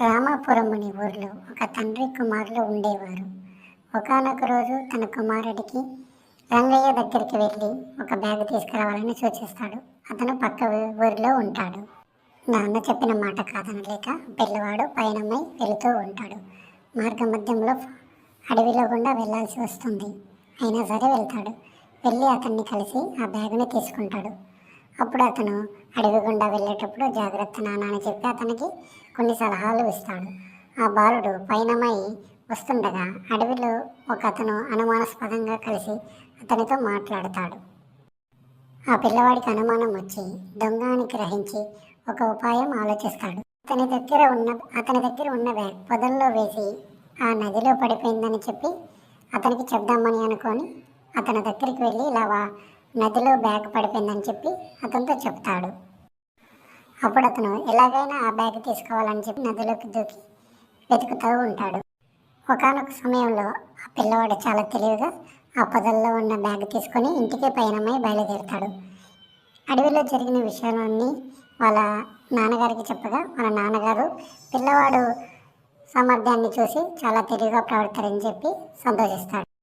రామాపురం అనే ఊరిలో ఒక తండ్రి కుమారులు ఉండేవారు. ఒకానొక రోజు తన కుమారుడికి రంగయ్య దగ్గరికి వెళ్ళి ఒక బ్యాగ్ తీసుకురావాలని సూచిస్తాడు. అతను పక్క ఊరిలో ఉంటాడు. నాన్న చెప్పిన మాట కాదనలేక పిల్లవాడు పయనమై వెళుతూ ఉంటాడు. మార్గ మధ్యంలో అడవిలో గుండా వెళ్ళాల్సి వస్తుంది. అయినా సరే వెళ్తాడు. వెళ్ళి అతన్ని కలిసి ఆ బ్యాగ్ని తీసుకుంటాడు. అప్పుడు అతను అడవి గుండా వెళ్ళేటప్పుడు జాగ్రత్త నాన్న అని చెప్పి అతనికి కొన్ని సలహాలు ఇస్తాడు. ఆ బాలుడు పైనమై వస్తుండగా అడవిలో ఒక అతను అనుమానాస్పదంగా కలిసి అతనితో మాట్లాడతాడు. ఆ పిల్లవాడికి అనుమానం వచ్చి దొంగ అని గ్రహించి ఒక ఉపాయం ఆలోచిస్తాడు. అతని దగ్గర ఉన్న అతని దగ్గర ఉన్న బ్యాగ్ పొదల్లో వేసి ఆ నదిలో పడిపోయిందని చెప్పి అతనికి చెప్దామని అనుకొని అతని దగ్గరికి వెళ్ళి ఇలా నదిలో బ్యాగ్ పడిపోయిందని చెప్పి అతనితో చెప్తాడు. అప్పుడు అతను ఎలాగైనా ఆ బ్యాగ్ తీసుకోవాలని చెప్పి నదిలోకి దూకి వెతుకుతూ ఉంటాడు. ఒకానొక సమయంలో ఆ పిల్లవాడు చాలా తెలివిగా ఆ పొదల్లో ఉన్న బ్యాగ్ తీసుకొని ఇంటికి పయనమై బయలుదేరుతాడు. అడవిలో జరిగిన విషయాలన్నీ వాళ్ళ నాన్నగారికి చెప్పగా వాళ్ళ నాన్నగారు పిల్లవాడు సామర్థ్యాన్ని చూసి చాలా తెలివిగా ప్రవర్తనని చెప్పి సంతోషిస్తాడు.